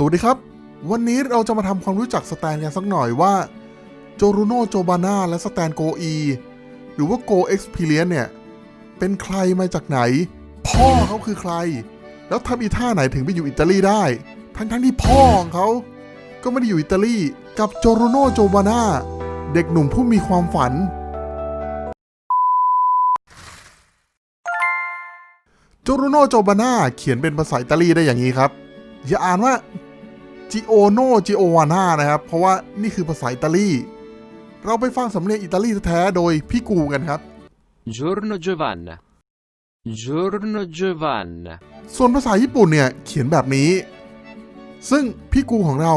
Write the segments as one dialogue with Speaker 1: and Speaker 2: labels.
Speaker 1: สวัสดีครับ วันนี้เราจะมาทำความรู้จักสแตนกันสักหน่อยว่าโจรูโนโจบาน่าและสแตนโกอีหรือว่าโกเอ็กซ์เพรียนเนี่ย เป็นใครมาจากไหน พ่อเขาคือใคร แล้วทำอีท่าไหนถึงไปอยู่อิตาลีได้ ทั้งทั้งๆที่พ่อของเขา ก็ไม่ได้อยู่อิตาลีกับโจรูโนโจบาน่าเด็กหนุ่มผู้มีความฝัน โจรูโนโจบาน่าเขียนเป็นภาษาอิตาลีได้อย่างนี้ครับ อย่าอ่านว่า จิโอโนจิโอวาน่านะครับ เพราะว่านี่คือภาษาอิตาลี เราไปฟังสำเนียงอิตาลีแท้ๆโดยพี่กูกันครับ
Speaker 2: Giorno Giovanna Giorno Giovanna
Speaker 1: ส่วนภาษาญี่ปุ่นเนี่ยเขียนแบบนี้ ซึ่งพี่กูของเรา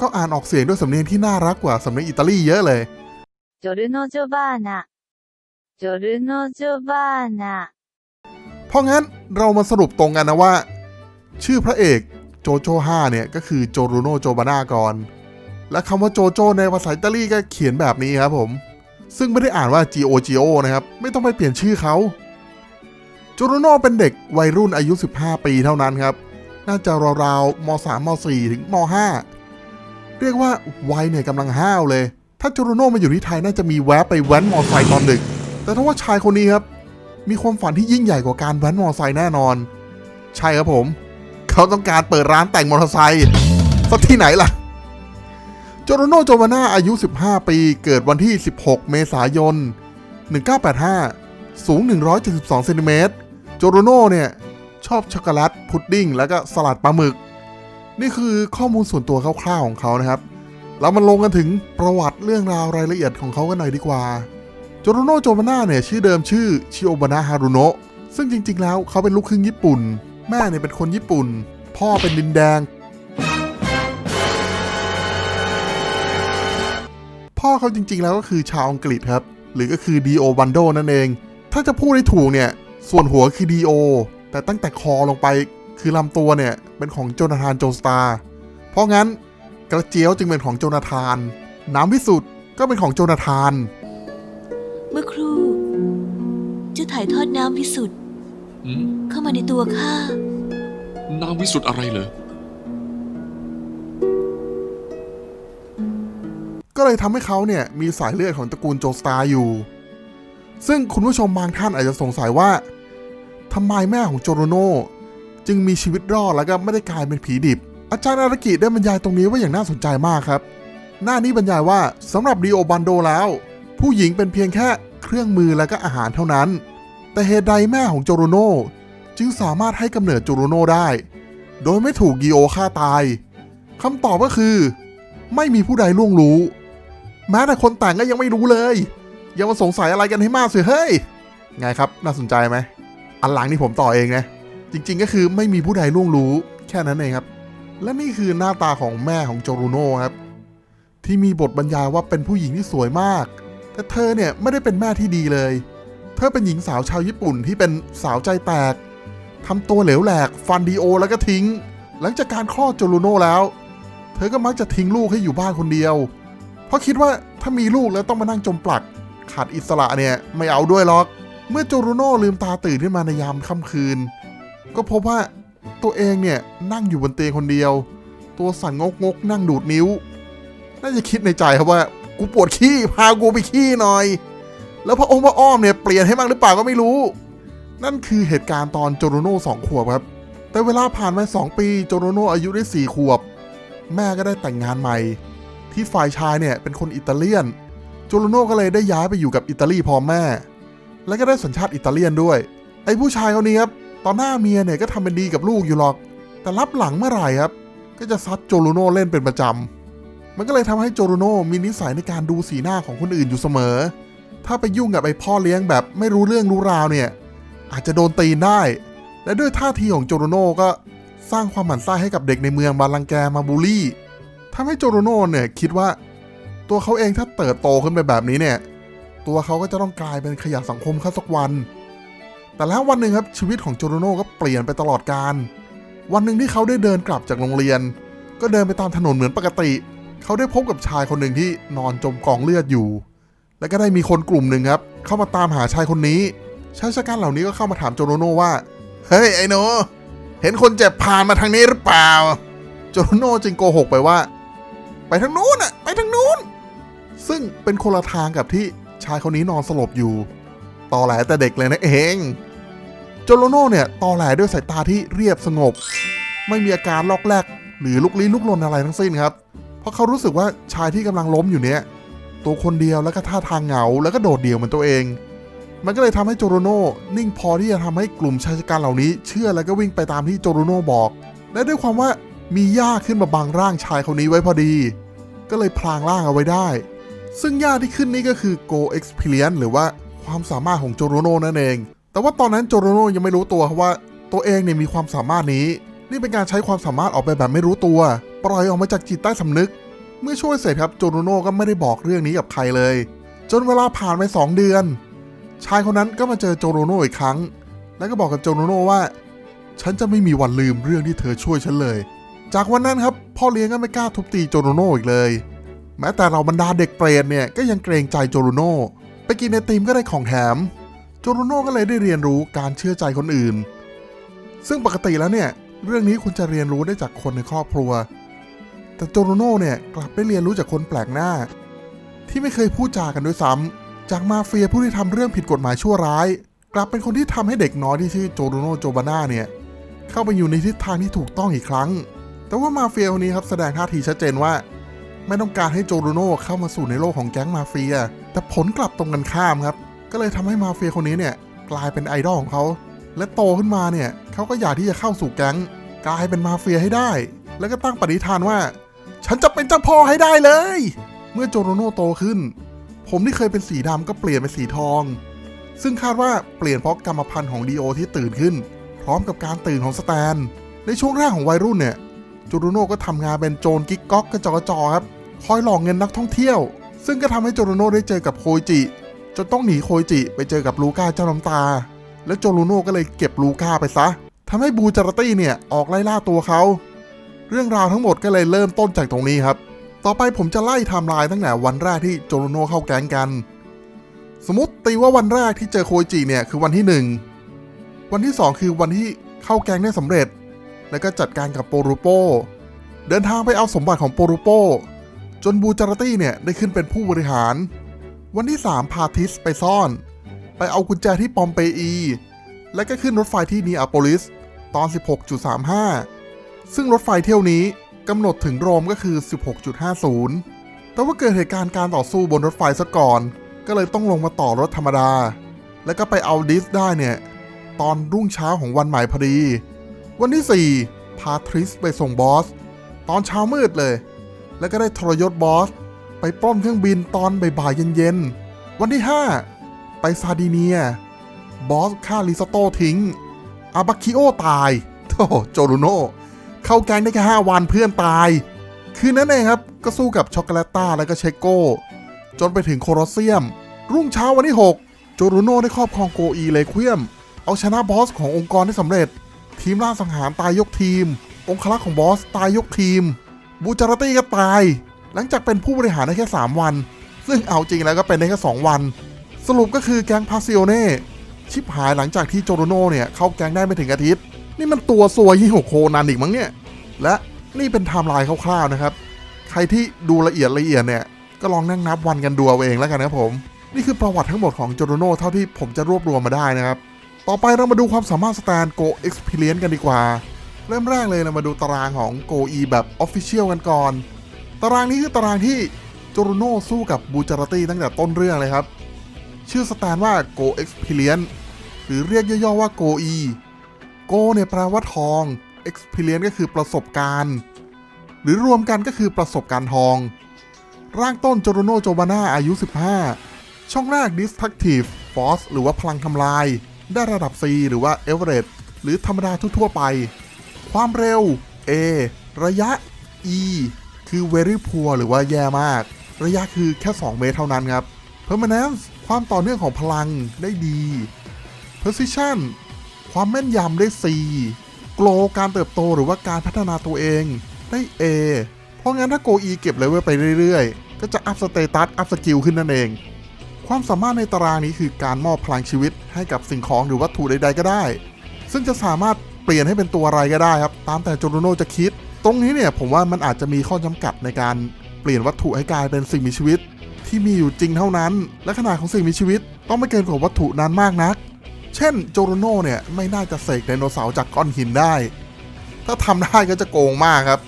Speaker 1: ก็อ่านออกเสียงด้วยสำเนียงที่น่ารักกว่าสำเนียงอิตาลีเยอะเลย
Speaker 3: Giorno Giovanna Giorno Giovanna
Speaker 1: เพราะงั้นเรามาสรุปตรงกันนะว่า ชื่อพระเอก โจโจ5เนี่ยก็คือโจรูโนโจบานาก่อนและคำว่าโจโจในภาษาอิตาลีก็เขียนแบบนี้ครับผม ซึ่งไม่ได้อ่านว่า G O G O นะครับ ไม่ต้องไปเปลี่ยนชื่อเขาโจรูโนเป็นเด็กวัยรุ่นอายุ 15 ปีเท่านั้นครับ น่าจะราวๆม3ม4ถึงม5เรียกว่าวัยเนี่ยกำลังห้าวเลย ถ้าโจรูโนมาอยู่ที่ไทยน่าจะมีแวะไปแว้นมอไซค์ตอนดึก แต่ถ้าว่าชายคนนี้ครับมีความฝันที่ยิ่งใหญ่กว่าการแว้นมอเตอร์ไซค์แน่นอน ใช่ครับผม เขาต้องการเปิดร้านแต่งมอเตอร์ไซค์สักที่ไหนล่ะ โจโรโนโจวาน่าอายุ 15 ปี เกิดวันที่ 16 เมษายน 1985 สูง 172เซนติเมตร โจโรโนเนี่ย ชอบช็อกโกแลต พุดดิ้ง แล้วก็สลัดปลาหมึก นี่คือข้อมูลส่วนตัวคร่าวๆของเขานะครับเรามาลงกันถึงประวัติเรื่องราวรายละเอียดของเขากันหน่อยดีกว่า โจโรโนโจบาน่าเนี่ยชื่อเดิมชื่อชิโอบานะฮารุโนะซึ่งจริง ๆ แล้วเขาเป็นลูกครึ่งญี่ปุ่น แม่เนี่ยเป็นคนญี่ปุ่น พ่อเป็นดินแดง พ่อเขาจริงๆแล้วก็คือชาวอังกฤษครับ หรือก็คือดีโอบันโดนั่นเอง ถ้าจะพูดให้ถูกเนี่ย ส่วนหัวคือดีโอแต่ตั้งแต่คอลงไปคือลำตัวเนี่ย เป็นของโจนาธานโจสตาเพราะงั้นกระเจียวจึงเป็นของโจนาธาน น้ำวิสุทธ์ก็เป็นของโจนาธาน
Speaker 4: เมื่อครู่เจะถ่ายทอดน้ำวิสุทธ์
Speaker 5: อืม
Speaker 4: เข้ามาในตัวข้า
Speaker 5: น้ำวิสุทธ์อะไรเหรอ
Speaker 1: ก็เลยทำให้เขาเนี่ยมีสายเลือดของตระกูลโจสตาร์อยู่ ซึ่งคุณผู้ชมบางท่านอาจจะสงสัยว่าทำไมแม่ของโจโรโนจึงมีชีวิตรอดแล้วก็ไม่ได้กลายเป็นผีดิบ อาจารย์อารากิได้บรรยายตรงนี้ไว่าอย่างน่าสนใจมากครับ หน้านี้บรรยายว่าสำหรับดีโอบันโดแล้ว ผู้หญิงเป็นเพียงแค่เครื่องมือและก็อาหารเท่านั้น แต่เหตุใดแม่ของโจโรโนจึงสามารถให้กำเนิดโจโรโนได้ โดยไม่ถูกดีโอฆ่าตายคำตอบก็คือ ไม่มีผู้ใดล่วงรู้ แม้แต่คนแต่งก็ยังไม่รู้เลย ยังมาสงสัยอะไรกันให้มากสิเฮ้ยไงครับน่าสนใจไหมอันหลังนี่ผมต่อเองนะจริง ๆ ก็คือไม่มีผู้ใดล่วงรู้ แค่นั้นเองครับ และนี่คือหน้าตาของแม่ของโจรูโน่ครับ ที่มีบทบรรยายว่าเป็นผู้หญิงที่สวยมาก แต่เธอเนี่ยไม่ได้เป็นแม่ที่ดีเลย เธอเป็นหญิงสาวชาวญี่ปุ่นที่เป็นสาวใจแตกทำตัวเหลวแหลก ฟันดีโอแล้วก็ทิ้ง หลังจากการคลอดโจรูโน่แล้ว เธอก็มักจะทิ้งลูกให้อยู่บ้านคนเดียว เพราะคิดว่าถ้ามีลูกแล้วต้องมานั่งจมปลัก ขาดอิสระเนี่ยไม่เอาด้วยหรอก เมื่อโจรูโน่ลืมตาตื่นขึ้นมาในยามค่ำคืน ก็พบว่าตัวเองเนี่ยนั่งอยู่บนเตียงคนเดียว ตัวสั่นงกงกนั่งดูดนิ้ว น่าจะคิดในใจครับว่า กูปวดขี้พากูไปขี้หน่อย แล้วพระองค์พระอ้อมเนี่ยเปลี่ยนให้บ้างหรือเปล่าก็ไม่รู้ นั่นคือเหตุการณ์ตอนโจโรโน่สองขวบครับ แต่เวลาผ่านมาสองปีโจโรโน่อายุได้สี่ขวบ แม่ก็ได้แต่งงานใหม่ ที่ฝ่ายชายเนี่ยเป็นคนอิตาเลียน โจโรโน่ก็เลยได้ย้ายไปอยู่กับอิตาลีพร้อมแม่ และก็ได้สัญชาติอิตาเลียนด้วย ไอ้ผู้ชายคนนี้ครับตอนหน้าเมียเนี่ยก็ทำเป็นดีกับลูกอยู่หรอก แต่รับหลังเมื่อไหร่ครับ ก็จะซัดโจโรโน่เล่นเป็นประจำมันก็เลยทำให้โจโรโน่มีนิสัยในการดูสีหน้าของคนอื่นอยู่เสมอ ถ้าไปยุ่งกับไอ้พ่อเลี้ยงแบบไม่รู้เรื่องรู้ราวเนี่ย อาจจะโดนตีนได้ และด้วยท่าทีของโจโรโน่ก็สร้างความหมั่นไส้ให้กับเด็กในเมืองมาลังแกมาบูลลี่ทำให้โจโรโน่เนี่ยคิดว่า ตัวเขาเองถ้าเติบโตขึ้นไปแบบนี้เนี่ย ตัวเขาก็จะต้องกลายเป็นขยะสังคมข้าสักวัน แต่แล้ววันหนึ่งครับชีวิตของโจโรโน่ก็เปลี่ยนไปตลอดการ วันหนึ่งที่เขาได้เดินกลับจากโรงเรียน ก็เดินไปตามถนนเหมือนปกติ เขาได้พบกับชายคนหนึ่งที่นอนจมกองเลือดอยู่ และก็ได้มีคนกลุ่มหนึ่งครับ เข้ามาตามหาชายคนนี้ชายชะกันเหล่านี้ก็เข้ามาถามโจโรโน่ว่า เฮ้ยไอ้หนูเห็นคนเจ็บผ่านมาทางนี้หรือเปล่า โจโรโน่จึงโกหกไปว่า ไปทางนู้นน่ะไปทางนู้น ซึ่งเป็นคนละทางกับที่ชายคนนี้นอนสลบอยู่ ตอแหลแต่เด็กเลยนะเอง โจโรโน่เนี่ยตอแหลด้วยสายตาที่เรียบสงบ ไม่มีอาการลอกแรกหรือลุกลี้ลุกลนอะไรทั้งสิ้นครับ เพราะเขารู้สึกว่าชายที่กำลังล้มอยู่เนี้ย ตัวคนเดียวแล้วก็ท่าทางเหงาแล้วก็โดดเดี่ยวเหมือนตัวเอง มันก็เลยทำให้โจโรโน่นิ่งพอที่จะทำให้กลุ่มชายชะกันเหล่านี้ เชื่อแล้วก็วิ่งไปตามที่โจโรโน่บอก และด้วยความว่ามีหญ้าขึ้นมาบังร่างชายคนนี้ไว้พอดี ก็เลยพลางร่างเอาไว้ได้ ซึ่งหญ้าที่ขึ้นนี่ก็คือ Go Experience หรือว่าความสามารถของโจโรโน่นั่นเอง แต่ว่าตอนนั้นโจโรโน่ยังไม่รู้ตัวครับว่าตัวเองเนี่ยมีความสามารถนี้ นี่เป็นการใช้ความสามารถออกไปแบบไม่รู้ตัว ปล่อยออกมาจากจิตใต้สำนึก เมื่อช่วยเสร็จครับโจโรโน่ก็ไม่ได้บอกเรื่องนี้กับใครเลย จนเวลาผ่านไปสองเดือน ชายคนนั้นก็มาเจอโจโรโน่อีกครั้ง แล้วก็บอกกับโจโรโน่ว่า ฉันจะไม่มีวันลืมเรื่องที่เธอช่วยฉันเลย จากวันนั้นครับพ่อเลี้ยงก็ไม่กล้าทุบตีโจโรโน่อีกเลย แม้แต่เราบรรดาเด็กเปรตเนี่ยก็ยังเกรงใจโจโรโน่ไปกินไอติมก็ได้ของแถมโจโรโน่ก็เลยได้เรียนรู้การเชื่อใจคนอื่น ซึ่งปกติแล้วเนี่ยเรื่องนี้คุณจะเรียนรู้ได้จากคนในครอบครัว แต่โจโรโน่เนี่ยกลับได้เรียนรู้จากคนแปลกหน้า ที่ไม่เคยพูดจากันด้วยซ้ำจากมาเฟียผู้ที่ทำเรื่องผิดกฎหมายชั่วร้าย กลับเป็นคนที่ทำให้เด็กน้อยที่ชื่อโจโรโน่โจบาน่าเนี่ยเข้าไปอยู่ในทิศทางที่ถูกต้องอีกครั้ง แต่ว่ามาเฟียคนนี้ครับแสดงท่าทีชัดเจนว่า ไม่ต้องการให้โจโรโน่เข้ามาสู่ในโลกของแก๊งมาเฟีย แต่ผลกลับตรงกันข้ามครับ ก็เลยทำให้มาเฟียคนนี้เนี่ยกลายเป็นไอดอลของเขา และโตขึ้นมาเนี่ยเขาก็อยากที่จะเข้าสู่แก๊ง กลายเป็นมาเฟียให้ได้ แล้วก็ตั้งปณิธานว่า ฉันจะเป็นเจ้าพ่อให้ได้เลย เมื่อโจโรโน่โตขึ้น ผมที่เคยเป็นสีดำก็เปลี่ยนเป็นสีทอง ซึ่งคาดว่าเปลี่ยนเพราะกรรมพันธุ์ของดีโอที่ตื่นขึ้น พร้อมกับการตื่นของสแตน ในช่วงแรกของวัยรุ่นเนี่ยจูโรโน่ก็ทำงานเป็นโจรกิ๊กก๊อกกระจอกกระจอครับ คอยหลอกเงินนักท่องเที่ยว ซึ่งก็ทำให้โจโรโน่ได้เจอกับโคจิ จนต้องหนีโคจิไปเจอกับลูก้าเจ้าน้ำตา และโจโรโน่ก็เลยเก็บลูก้าไปซะทำให้บูจาราตี้เนี่ยออกไล่ล่าตัวเขา เรื่องราวทั้งหมดก็เลยเริ่มต้นจากตรงนี้ครับ ต่อไปผมจะไล่ไทม์ไลน์ตั้งแต่วันแรกที่โจโรโน่เข้าแก๊งกัน สมมติตีว่าวันแรกที่เจอโคจิเนี่ยคือวันที่หนึ่งวันที่สองคือวันที่เข้าแก๊งได้สำเร็จ แล้วก็จัดการกับโปรูโป เดินทางไปเอาสมบัติของโปรูโป จนบูจาราตี้เนี่ยได้ขึ้นเป็นผู้บริหาร วันที่ 3 พาทิสไปซ่อน ไปเอากุญแจที่ปอมเปอี และก็ขึ้นรถไฟที่นีอาโปลิสตอน 16.35 ซึ่งรถไฟเที่ยวนี้กำหนดถึงโรมก็คือ 16.50 แต่ว่าเกิดเหตุการณ์การต่อสู้บนรถไฟซะก่อน ก็เลยต้องลงมาต่อรถธรรมดา แล้วก็ไปเอาดิสได้เนี่ย ตอนรุ่งเช้าของวันใหม่พอดี วันที่ 4 พาทริสไปส่งบอส ตอนเช้ามืดเลย แล้วก็ได้ทรยศบอส ไปปล้นเครื่องบินตอนบ่ายเย็นๆ วันที่ 5 ไปซาดิเนีย บอสฆ่าลิซโต้ทิ้งอาบาคิโอตายโธ่โจโรโน เข้าแก๊งได้แค่5วันเพื่อนตาย คืนนั้นเองครับก็สู้กับช็อกโกแลตตาและก็เชโก้ จนไปถึงโคลอสเซียม รุ่งเช้าวันที่ 6 โจโรโนได้ครอบครองโกอีเลควียม เอาชนะบอสขององค์กรได้สำเร็จ ทีมล่าสังหารตายยกทีม องคลักษ์ของบอสตายยกทีม บูจารตี้ก็ตาย หลังจากเป็นผู้บริหารได้แค่ 3 วัน ซึ่งเอาจริงแล้วก็เป็นได้แค่ 2 วัน สรุปก็คือแก๊งพาซิโอเน่ชิบหายหลังจากที่โจโรโนเนี่ยเข้าแก๊งได้ไม่ถึงอาทิตย์ นี่มันตัวซวยยี่หกโคนันอีกมั้งเนี่ย และนี่เป็นไทม์ไลน์คร่าวๆนะครับ ใครที่ดูละเอียดละเอียดเนี่ย ก็ลองนั่งนับวันกันดูเอาเองแล้วกันนะครับผม นี่คือประวัติทั้งหมดของโจโรโนเท่าที่ผมจะรวบรวมมาได้นะครับ ต่อไปเรามาดูความสามารถสแตน Go Experience กันดีกว่า เริ่มแรกเลยเรามาดูตารางของ Go E แบบ Official กันก่อน ตารางนี้คือตารางที่โจโรโนสู้กับบูจาราตี้ตั้งแต่ต้นเรื่องเลยครับ ชื่อสแตนว่า Go Experience หรือเรียกย่อๆว่า Go E Go เนี่ยแปลว่าทอง Experience ก็คือประสบการณ์ หรือรวมกันก็คือประสบการณ์ทอง ร่างต้นโจโรโนโจบาน่าอายุ 15 ช่องแรก Destructive Force หรือว่าพลังทำลาย ได้ระดับ C หรือว่า Average หรือธรรมดาทั่วๆไป ความเร็ว A ระยะ E คือ very poor หรือว่าแย่มาก ระยะคือแค่ 2 เมตรเท่านั้นครับ Permanence ความต่อเนื่องของพลังได้ดี Precision ความแม่นยำได้ C Grow การเติบโตหรือว่าการพัฒนาตัวเองได้ A เพราะงั้นถ้า Go E เก็บเลเวลไปเรื่อยๆ ก็จะอัพสเตตัสอัพสกิลขึ้นนั่นเอง ความสามารถในตารางนี้คือการมอบพลังชีวิตให้กับสิ่งของหรือวัตถุใดๆก็ได้ ซึ่งจะสามารถเปลี่ยนให้เป็นตัวอะไรก็ได้ครับ ตามแต่โจโรโนจะคิด ตรงนี้เนี่ยผมว่ามันอาจจะมีข้อจำกัดในการเปลี่ยนวัตถุให้กลายเป็นสิ่งมีชีวิต ที่มีอยู่จริงเท่านั้น และขนาดของสิ่งมีชีวิต ต้องไม่เกินกว่าวัตถุนั้นมากนัก เช่นโจโรโน่เนี่ยไม่น่าจะเสกไดโนเสาร์จากก้อนหินได้ ถ้าทำได้ก็จะโกงมากครับ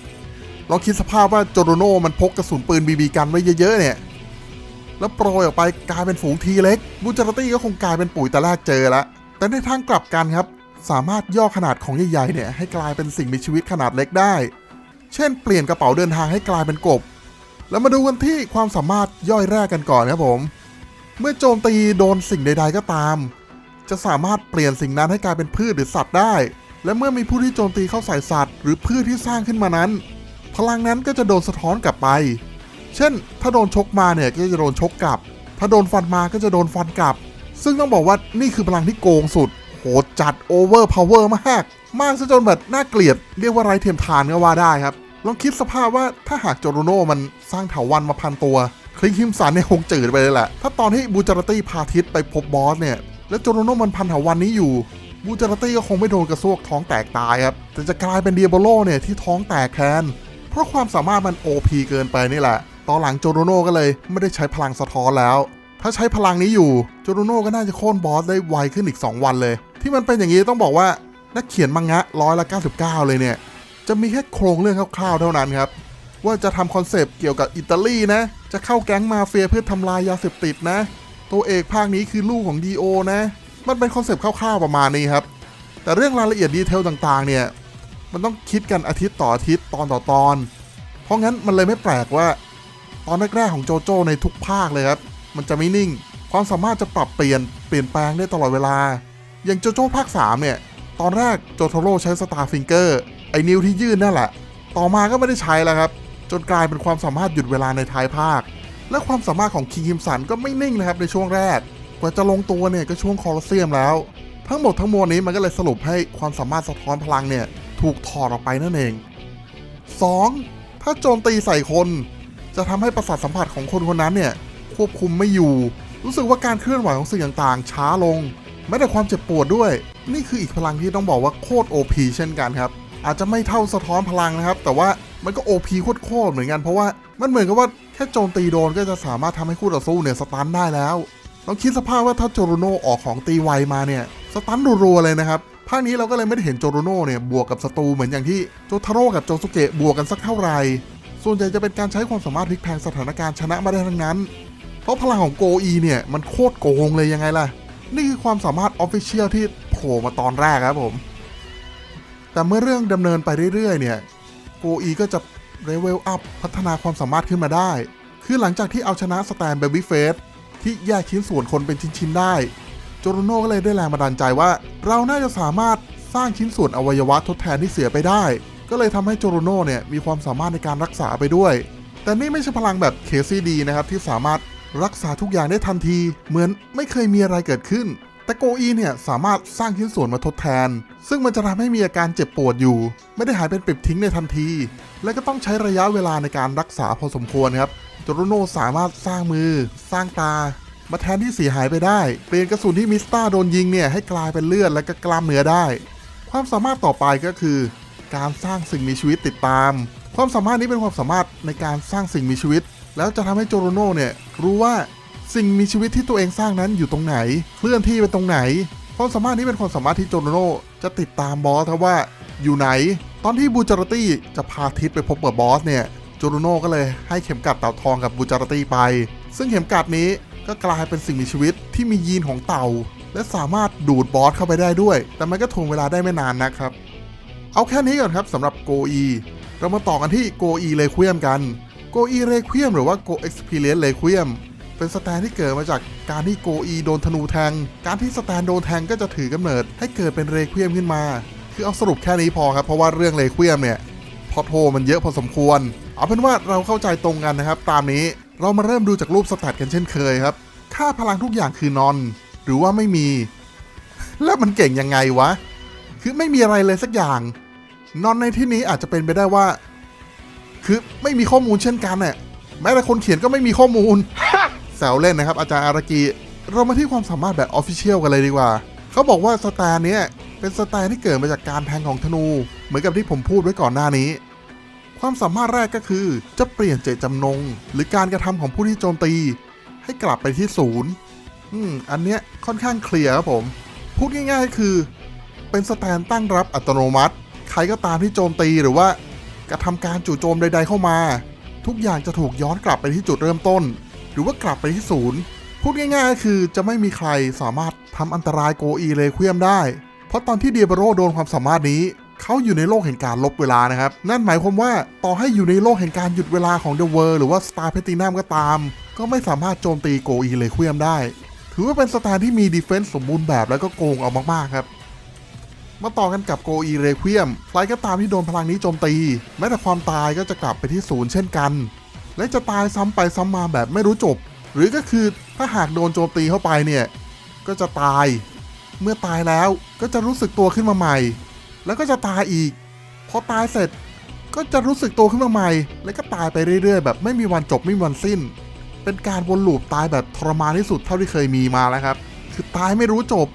Speaker 1: ลองคิดสภาพว่าโจโรโน่มันพกกระสุนปืนบีบีกันไว้เยอะๆเนี่ย แล้วโปรยออกไปกลายเป็นฝูงทีเล็กบูจาร์ตี้ก็คงกลายเป็นปุ๋ยแต่แรกเจอละ แต่ในทางกลับกันครับ สามารถย่อขนาดของใหญ่ๆเนี่ยให้กลายเป็นสิ่งมีชีวิตขนาดเล็กได้ เช่น เปลี่ยนกระเป๋าเดินทางให้กลายเป็นกบ แล้วมาดูกันที่ความสามารถย่อยแรกกันก่อนครับผม เมื่อโจมตีโดนสิ่งใด ๆก็ตาม จะสามารถเปลี่ยนสิ่งนั้นให้กลายเป็นพืชหรือสัตว์ได้ และเมื่อมีผู้ที่โจมตีเข้าใส่สัตว์ หรือพืชที่สร้างขึ้นมานั้น พลังนั้นก็จะโดนสะท้อนกลับไป เช่น ถ้าโดนชกมาเนี่ยก็จะโดนชกกลับ ถ้าโดนฟันมาก็จะโดนฟันกลับ ซึ่งต้องบอกว่านี่คือพลังที่โกงสุด โหดจัดโอเวอร์พาวเวอร์มาก มากซะจนแบบน่าเกลียด เรียกว่าไร้เทียมทานก็ว่าได้ครับ ลองคิดสภาพว่าถ้าหากโจโรโน่มันสร้างเถาวันมาพันตัวคลิงคิมสันเนี่ยคงจืดไปเลยแหละ ถ้าตอนที่บูจาร์ตี้พาทิตไปพบบอสเนี่ย แล้วโจโรโน่มันพันเถาวันนี้อยู่บูจาร์ตี้ก็คงไม่โดนกระซวกท้องแตกตายครับ แต่จะกลายเป็นเดียโบโลเนี่ยที่ท้องแตกแทนเพราะความสามารถมัน OP เกินไปนี่แหละ ตอนหลังโจโรโน่ก็เลยไม่ได้ใช้พลังสะท้อนแล้ว ถ้าใช้พลังนี้อยู่โจโรโน่ก็น่าจะโค่นบอสได้ไวขึ้นอีก 2 วันเลย ที่มันเป็นอย่างนี้ต้องบอกว่านักเขียนมังงะร้อยละ99 เลยเนี่ย จะมีแค่โครงเรื่องคร่าวๆเท่านั้นครับว่าจะทำคอนเซปต์เกี่ยวกับอิตาลีนะ จะเข้าแก๊งมาเฟียเพื่อทำลายยาเสพติดนะ ตัวเอกภาคนี้คือลูกของดีโอนะ มันเป็นคอนเซปต์คร่าวๆประมาณนี้ครับ แต่เรื่องรายละเอียดดีเทลต่างๆ เนี่ย มันต้องคิดกันอาทิตย์ต่ออาทิตย์ตอนต่อตอน เพราะงั้นมันเลยไม่แปลกว่า ตอนแรกๆของโจโจ้ในทุกภาคเลยครับ มันจะไม่นิ่ง ความสามารถจะปรับเปลี่ยนเปลี่ยนแปลงได้ตลอดเวลา อย่างโจโจ้ภาค 3 เนี่ย ตอนแรกโจโทโร่ใช้สตาร์ฟิงเกอร์ไอ้นิ้วที่ยื่นนั่นแหละ ต่อมาก็ไม่ได้ใช้แล้วครับ จนกลายเป็นความสามารถหยุดเวลาในท้ายภาค และความสามารถของคิงคิมสันก็ไม่นิ่งนะครับในช่วงแรก กว่าจะลงตัวเนี่ยก็ช่วงคอร์เซียมแล้ว ทั้งหมดทั้งมวลนี้มันก็เลยสรุปให้ความสามารถสะท้อนพลังเนี่ยถูกถอดออกไปนั่นเอง 2. ถ้าโจมตีใส่คน จะทำให้ประสาทสัมผัสของคนคนนั้นเนี่ยควบคุมไม่อยู่ รู้สึกว่าการเคลื่อนไหวของสิ่งต่างๆ ช้าลงแม้แต่ความเจ็บปวดด้วย นี่คืออีกพลังที่ต้องบอกว่าโคตร OP เช่นกันครับอาจจะไม่เท่าสะท้อนพลังนะครับ แต่ว่ามันก็ OP โคตรๆเหมือนกันเพราะว่ามันเหมือนกับว่า แค่โจมตีโดนก็จะสามารถทำให้คู่ต่อสู้เนี่ยสตันได้แล้วลองคิดสภาพว่าถ้าโจโรโน่ออกของตีไวมาเนี่ยสตันรัวๆเลยนะครับภาคนี้เราก็เลยไม่ได้เห็นโจโรโน่เนี่ยบวกกับศัตรูเหมือนอย่างที่โจทาโร่กับโจสุเกะบวกกันสักเท่าไหร่ส่วนใหญ่จะเป็นการใช้ความสามารถพลิกแพลงสถานการณ์ชนะมาได้ทั้งนั้น เพราะพลังของโกอีเนี่ยมันโคตรโกงเลยยังไงล่ะ นี่คือความสามารถออฟฟิเชียลที่โผล่มาตอนแรกครับผม แต่เมื่อเรื่องดำเนินไปเรื่อยๆเนี่ยโกอีก็จะ เลเวลอัพพัฒนาความสามารถขึ้นมาได้ คือหลังจากที่เอาชนะสแตนเบบี้เฟสที่แยกชิ้นส่วนคนเป็นชิ้นๆได้โจโรโน่ก็เลยได้แรงบันดาลใจว่า เราน่าจะสามารถสร้างชิ้นส่วนอวัยวะทดแทนที่เสียไปได้ ก็เลยทำให้โจโรโน่เนี่ยมีความสามารถในการรักษาไปด้วย แต่นี่ไม่ใช่พลังแบบเคซีดีนะครับที่สามารถรักษาทุกอย่างได้ทันที เหมือนไม่เคยมีอะไรเกิดขึ้น แต่โกอีเนี่ยสามารถสร้างชิ้นส่วนมาทดแทน ซึ่งมันจะทำให้มีอาการเจ็บปวดอยู่ ไม่ได้หายเป็นปลิบทิ้งในทันที และก็ต้องใช้ระยะเวลาในการรักษาพอสมควรครับโจโรโน่สามารถสร้างมือ สร้างตา มาแทนที่เสียหายไปได้ เปลี่ยนกระสุนที่มิสตาโดนยิงเนี่ยให้กลายเป็นเลือดและก็กล้ามเนื้อได้ ความสามารถต่อไปก็คือ การสร้างสิ่งมีชีวิตติดตาม ความสามารถนี้เป็นความสามารถในการสร้างสิ่งมีชีวิต แล้วจะทำให้โจโรโน่เนี่ยรู้ว่า สิ่งมีชีวิตที่ตัวเองสร้างนั้นอยู่ตรงไหน เคลื่อนที่ไปตรงไหนความสามารถนี้เป็นความสามารถที่โจโรโน่จะติดตามบอสครับว่าอยู่ไหน ตอนที่บูจาร์ตี้จะพาทิศไปพบกับบอสเนี่ยโจโรโน่ก็เลยให้เข็มกัดเต่าทองกับบูจาร์ตี้ไป ซึ่งเข็มกัดนี้ก็กลายเป็นสิ่งมีชีวิตที่มียีนของเต่า และสามารถดูดบอสเข้าไปได้ด้วย แต่มันก็ทวงเวลาได้ไม่นานนะครับ เอาแค่นี้ก่อนครับสำหรับโกอีเรามาต่อกันที่โกอีเ q ค i ียมกันโกอีเ q ค i ียมหรือว่าโกเอ็กซ์เพรียนเ q ค i ียม เป็นสแตนที่เกิดมาจากการที่โกอีโดนธนูแทง การที่สแตนโดนแทงก็จะถือกำเนิด ให้เกิดเป็นเรค u ียมขึ้นมา คือเอาสรุปแค่นี้พอครับ เพราะว่าเรื่องเรค u ียมเนี่ยพอโทมันเยอะพอสมควร เอาเป็นว่าเราเข้าใจตรงกันนะครับ ตามนี้เรามาเริ่มดูจากรูปสแตทกันเช่นเคยครับ ค่าพลังทุกอย่างคือนอน หรือว่าไม่มี แล้วมันเก่งยังไงวะ คือไม่มีอะไรเลยสักอย่าง นอนในที่นี้อาจจะเป็นไปได้ว่า คือไม่มีข้อมูลเช่นกันเนี่ยแม้แต่คนเขียนก็ไม่มีข้อมูล แซวเล่นนะครับ อาจารย์อารากีเรามาที่ความสามารถแบบออฟฟิเชียลกันเลยดีกว่า เขาบอกว่าสแตนเนี้ยเป็นสแตนที่เกิดมาจากการแทงของธนู เหมือนกับที่ผมพูดไว้ก่อนหน้านี้ ความสามารถแรกก็คือ จะเปลี่ยนเจตจำนง หรือการกระทำของผู้ที่โจมตี ให้กลับไปที่ศูนย์อืมอันเนี้ยค่อนข้างเคลียร์ครับผม พูดง่ายๆคือ เป็นสแตนตั้งรับอัตโนมัติ ใครก็ตามที่โจมตีหรือว่ากระทำการจู่โจมใด ๆเข้ามา ทุกอย่างจะถูกย้อนกลับไปที่จุดเริ่มต้น หรือว่ากลับไปที่ศูนย์ พูดง่ายๆก็คือจะไม่มีใครสามารถทำอันตรายโกอีเลเควมได้ เพราะตอนที่เดียบโรโดนความสามารถนี้ เขาอยู่ในโลกแห่งการลบเวลานะครับ นั่นหมายความว่าต่อให้อยู่ในโลกแห่งการหยุดเวลาของเดอะเวิร์หรือว่าสตาร์เพตินัมก็ตาม ก็ไม่สามารถโจมตีโกอีเลเควมได้ ถือว่าเป็นสแตนที่มีดีเฟนส์สมบูรณ์แบบแล้วก็โกงเอามากๆครับมาต่อกันกับโกอีเรควียมใครก็ตามที่โดนพลังนี้โจมตี แม้แต่ความตายก็จะกลับไปที่ศูนย์เช่นกัน และจะตายซ้ำไปซ้ำมาแบบไม่รู้จบ หรือก็คือถ้าหากโดนโจมตีเข้าไปเนี่ย ก็จะตาย เมื่อตายแล้วก็จะรู้สึกตัวขึ้นมาใหม่ แล้วก็จะตายอีก พอตายเสร็จก็จะรู้สึกตัวขึ้นมาใหม่ แล้วก็ตายไปเรื่อย ๆ แบบไม่มีวันจบไม่มีวันสิ้น เป็นการวนลูปตายแบบทรมานที่สุดเท่าที่เคยมีมาแล้วครับ คือตายไม่รู้จบ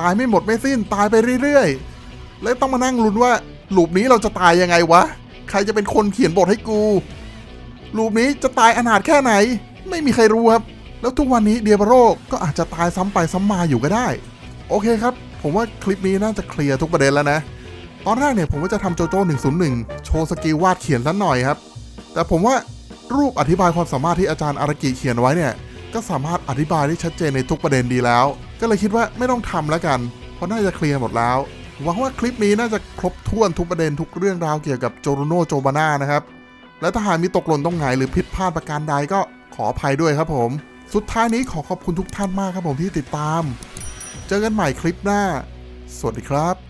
Speaker 1: ตายไม่หมดไม่สิ้น ตายไปเรื่อยๆ แล้วต้องมานั่งลุ้นว่าลูปนี้เราจะตายยังไงวะ ใครจะเป็นคนเขียนบทให้กู ลูปนี้จะตายอนาถแค่ไหน ไม่มีใครรู้ครับ แล้วทุกวันนี้เดียบโรก็อาจจะตายซ้ำไปซ้ำมาอยู่ก็ได้ โอเคครับ ผมว่าคลิปนี้น่าจะเคลียร์ทุกประเด็นแล้วนะ ตอนแรกเนี่ยผมว่าจะทำโจโจ้101 โชว์สกิลวาดเขียนสักหน่อยครับ แต่ผมว่ารูปอธิบายความสามารถที่อาจารย์อารากิเขียนไว้เนี่ย ก็สามารถอธิบายได้ชัดเจนในทุกประเด็นดีแล้ว ก็เลยคิดว่าไม่ต้องทำแล้วกัน เพราะน่าจะเคลียร์หมดแล้วหวังว่าคลิปนี้น่าจะครบถ้วนทุกประเด็นทุกเรื่องราวเกี่ยวกับโจโรโนโจบาน่านะครับ และถ้าหากมีตกหล่นตรงไหนหรือผิดพลาดประการใดก็ขออภัยด้วยครับผม สุดท้ายนี้ขอขอบคุณทุกท่านมากครับผมที่ติดตาม เจอกันใหม่คลิปหน้า สวัสดีครับ